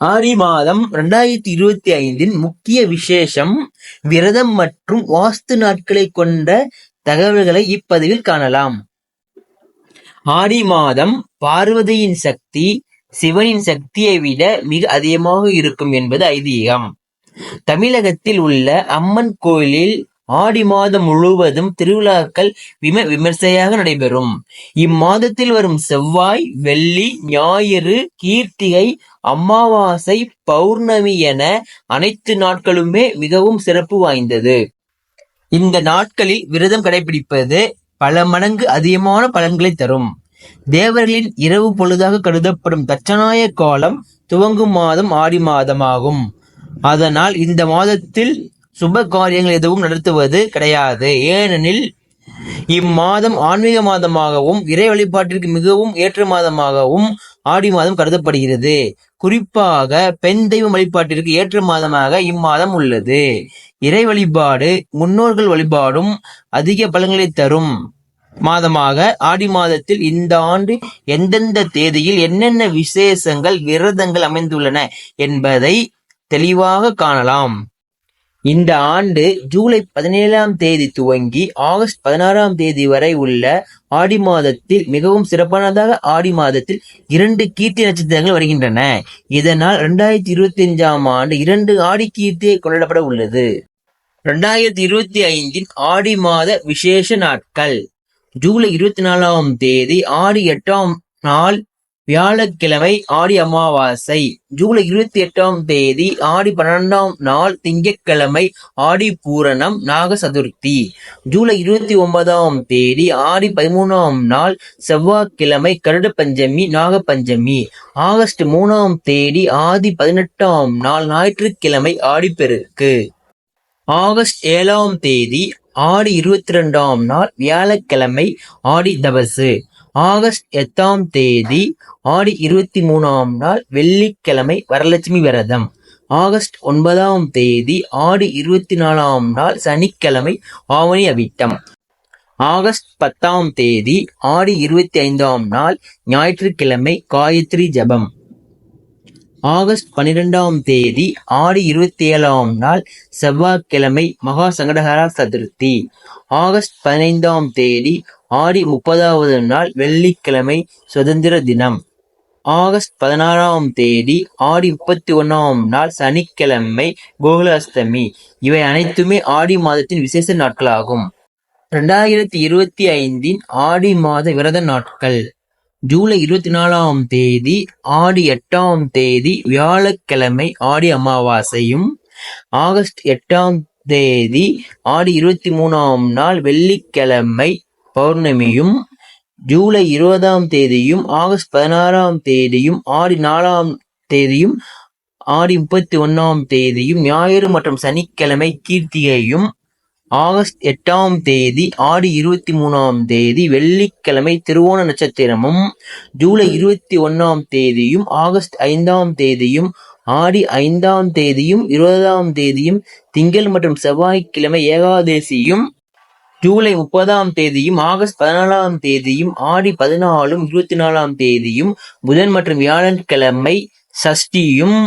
ஆடி மாதம் இரண்டாயிரத்தி இருபத்தி ஐந்தின் முக்கிய விசேஷம் விரதம் மற்றும் வாஸ்து நாட்களை கொண்ட தகவல்களை இப்பதிவில் காணலாம். ஆடி மாதம் பார்வதியின் சக்தி சிவனின் சக்தியை விட மிக அதிகமாக இருக்கும் என்பது ஐதீகம். தமிழகத்தில் உள்ள அம்மன் கோயிலில் ஆடி மாதம் முழுவதும் திருவிழாக்கள் விம விமர்சையாக நடைபெறும். இம்மாதத்தில் வரும் செவ்வாய் வெள்ளி ஞாயிறு கீர்த்திகை அமாவாசை பௌர்ணமி என அனைத்து நாட்களுமே மிகவும் சிறப்பு வாய்ந்தது. இந்த நாட்களில் விரதம் கடைபிடிப்பது பல மடங்கு அதிகமான பலன்களை தரும். தேவர்களின் இரவு பொழுதாக கருதப்படும் தட்சநாய காலம் துவங்கும் மாதம் ஆடி மாதமாகும். அதனால் இந்த மாதத்தில் சுப காரியங்கள் எதுவும் நடத்துவது கிடையாது. ஏனெனில் இம்மாதம் ஆன்மீக மாதமாகவும் இறை வழிபாட்டிற்கு மிகவும் ஏற்ற மாதமாகவும் ஆடி மாதம் கருதப்படுகிறது. குறிப்பாக பெண் தெய்வ வழிபாட்டிற்கு ஏற்ற மாதமாக இம்மாதம் உள்ளது. இறை வழிபாடு முன்னோர்கள் வழிபாடும் அதிக பலன்களை தரும் மாதமாக ஆடி மாதத்தில் இந்த ஆண்டு எந்தெந்த தேதியில் என்னென்ன விசேஷங்கள் விரதங்கள் அமைந்துள்ளன என்பதை தெளிவாக காணலாம். இந்த ஆண்டு ஜூலை பதினேழாம் தேதி துவங்கி ஆகஸ்ட் பதினாறாம் தேதி வரை உள்ள ஆடி மாதத்தில் மிகவும் சிறப்பானதாக ஆடி மாதத்தில் இரண்டு கீர்த்தி நட்சத்திரங்கள் வருகின்றன. இதனால் இரண்டாயிரத்தி இருபத்தி அஞ்சாம் ஆண்டு இரண்டு ஆடி கீர்த்தியை கொண்டாடப்பட உள்ளது. இரண்டாயிரத்தி இருபத்தி ஐந்தின் ஆடி மாத விசேஷ நாட்கள். ஜூலை இருபத்தி நாலாம் தேதி ஆடி எட்டாம் நாள் வியாழக்கிழமை ஆடி அமாவாசை. ஜூலை இருபத்தி எட்டாம் தேதி ஆடி பன்னெண்டாம் நாள் திங்கட்கிழமை ஆடி பூரணம் நாக சதுர்த்தி ஜூலை இருபத்தி ஒன்பதாம் தேதி ஆடி பதிமூணாம் நாள் செவ்வாய்க்கிழமை கருட பஞ்சமி நாக பஞ்சமி ஆகஸ்ட் மூணாம் தேதி ஆதி பதினெட்டாம் நாள் ஞாயிற்றுக்கிழமை ஆடிப்பெருக்கு. ஆகஸ்ட் ஏழாம் தேதி ஆடி இருபத்தி ரெண்டாம் நாள் வியாழக்கிழமை ஆடி தபசு. ஆகஸ்ட் எட்டாம் தேதி ஆடி இருபத்தி மூணாம் நாள் வெள்ளிக்கிழமை வரலட்சுமி விரதம். ஆகஸ்ட் ஒன்பதாம் தேதி ஆடி இருபத்தி நாலாம் நாள் சனிக்கிழமை ஆவணி அவிட்டம். ஆகஸ்ட் பத்தாம் தேதி ஆடி இருபத்தி ஐந்தாம் நாள் ஞாயிற்றுக்கிழமை காயத்ரி ஜபம். ஆகஸ்ட் பனிரெண்டாம் தேதி ஆடி இருபத்தி ஏழாம் நாள் செவ்வாய்க்கிழமை மகா சங்கடகரா சதுர்த்தி. ஆகஸ்ட் பதினைந்தாம் தேதி ஆடி முப்பதாவது நாள் வெள்ளிக்கிழமை சுதந்திர தினம். ஆகஸ்ட் பதினாறாம் தேதி ஆடி முப்பத்தி ஒன்றாம் நாள் சனிக்கிழமை கோகுலாஷ்டமி. இவை அனைத்துமே ஆடி மாதத்தின் விசேஷ நாட்களாகும். ரெண்டாயிரத்தி இருபத்தி ஐந்தின் ஆடி மாத விரத நாட்கள். ஜூலை இருபத்தி நாலாம் தேதி ஆடி எட்டாம் தேதி வியாழக்கிழமை ஆடி அமாவாசையும் ஆகஸ்ட் எட்டாம் தேதி ஆடி இருபத்தி மூணாம் நாள் வெள்ளிக்கிழமை பௌர்ணமியும் ஜூலை இருபதாம் தேதியும் ஆகஸ்ட் பதினாறாம் தேதியும் ஆடி நாலாம் தேதியும் ஆடி முப்பத்தி ஒன்றாம் தேதியும் ஞாயிறு மற்றும் சனிக்கிழமை கீர்த்திகையும் ஆகஸ்ட் எட்டாம் தேதி ஆடி இருபத்தி மூணாம் தேதி வெள்ளிக்கிழமை திருவோண நட்சத்திரமும் ஜூலை இருபத்தி ஒன்றாம் தேதியும் ஆகஸ்ட் ஐந்தாம் தேதியும் ஆடி ஐந்தாம் தேதியும் இருபதாம் தேதியும் திங்கள் மற்றும் செவ்வாய்க்கிழமை ஏகாதேசியும் ஜூலை முப்பதாம் தேதியும் ஆகஸ்ட் பதினாலாம் தேதியும் ஆடி பதினாலும் இருபத்தி நாலாம் தேதியும் புதன் மற்றும் வியாழன் கிழமை சஷ்டியும்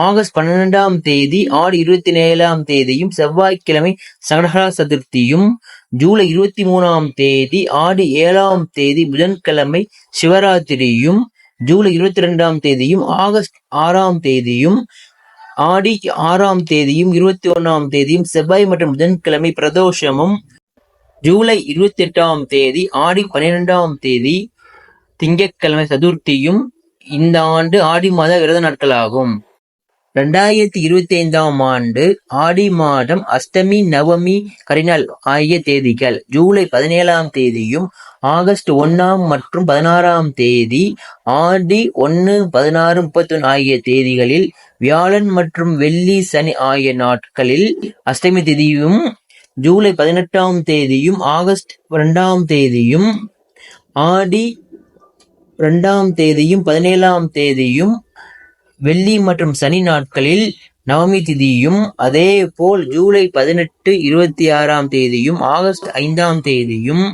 ஆகஸ்ட் பன்னிரெண்டாம் தேதி ஆடி இருபத்தி ஏழாம் தேதியும் செவ்வாய்க்கிழமை சங்கடகரா சதுர்த்தியும் ஜூலை இருபத்தி மூணாம் தேதி ஆடி ஏழாம் தேதி புதன்கிழமை சிவராத்திரியும் ஜூலை இருபத்தி ரெண்டாம் தேதியும் ஆகஸ்ட் ஆறாம் தேதியும் ஆடி ஆறாம் தேதியும் இருபத்தி ஒன்றாம் தேதியும் செவ்வாய் மற்றும் புதன்கிழமை பிரதோஷமும் ஜூலை இருபத்தி எட்டாம் தேதி ஆடி பன்னிரெண்டாம் தேதி திங்கட்கிழமை சதுர்த்தியும் இந்த ஆண்டு ஆடி மாத விரத நாட்களாகும். ரெண்டாயிரத்தி இருபத்தி ஐந்தாம் ஆண்டு ஆடி மாதம் அஷ்டமி நவமி கரிநாள் ஆகிய தேதிகள். ஜூலை பதினேழாம் தேதியும் ஆகஸ்ட் ஒன்னாம் மற்றும் பதினாறாம் தேதி ஆடி ஒன்று பதினாறு முப்பத்தொன்று ஆகிய தேதிகளில் வியாழன் மற்றும் வெள்ளி சனி ஆகிய நாட்களில் அஷ்டமி தேதியும் ஜூலை பதினெட்டாம் தேதியும் ஆகஸ்ட் ரெண்டாம் தேதியும் ஆடி ரெண்டாம் தேதியும் பதினேழாம் தேதியும் வெள்ளி மற்றும் சனி நாட்களில் நவமி திதியும் அதே போல் ஜூலை பதினெட்டு இருபத்தி ஆறாம் தேதியும் ஆகஸ்ட் ஐந்தாம் தேதியும்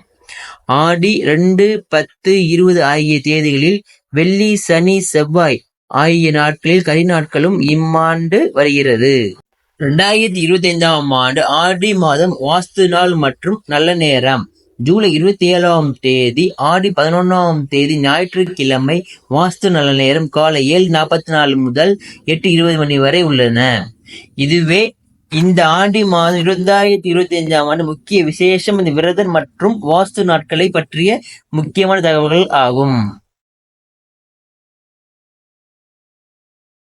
ஆடி ரெண்டு பத்து இருபது ஆகிய தேதிகளில் வெள்ளி சனி செவ்வாய் ஆகிய நாட்களில் கரி நாட்களும் இம்மாண்டு வருகிறது. ரெண்டாயிரத்தி இருபத்தி ஐந்தாம் ஆண்டு ஆடி மாதம் வாஸ்து நாள் மற்றும் நல்ல நேரம். ஜூலை இருபத்தி ஏழாம் தேதி ஆடி பதினொன்றாம் தேதி ஞாயிற்றுக்கிழமை வாஸ்து நல்ல நேரம் காலை ஏழு நாற்பத்தி நாலு முதல் எட்டு இருபது மணி வரை உள்ளன. இதுவே இந்த ஆண்டி மாதம் இரண்டாயிரத்தி இருபத்தி அஞ்சாம் ஆண்டு முக்கிய விசேஷம் இந்த விரதம் மற்றும் வாஸ்து நாட்களை பற்றிய முக்கியமான தகவல்கள் ஆகும்.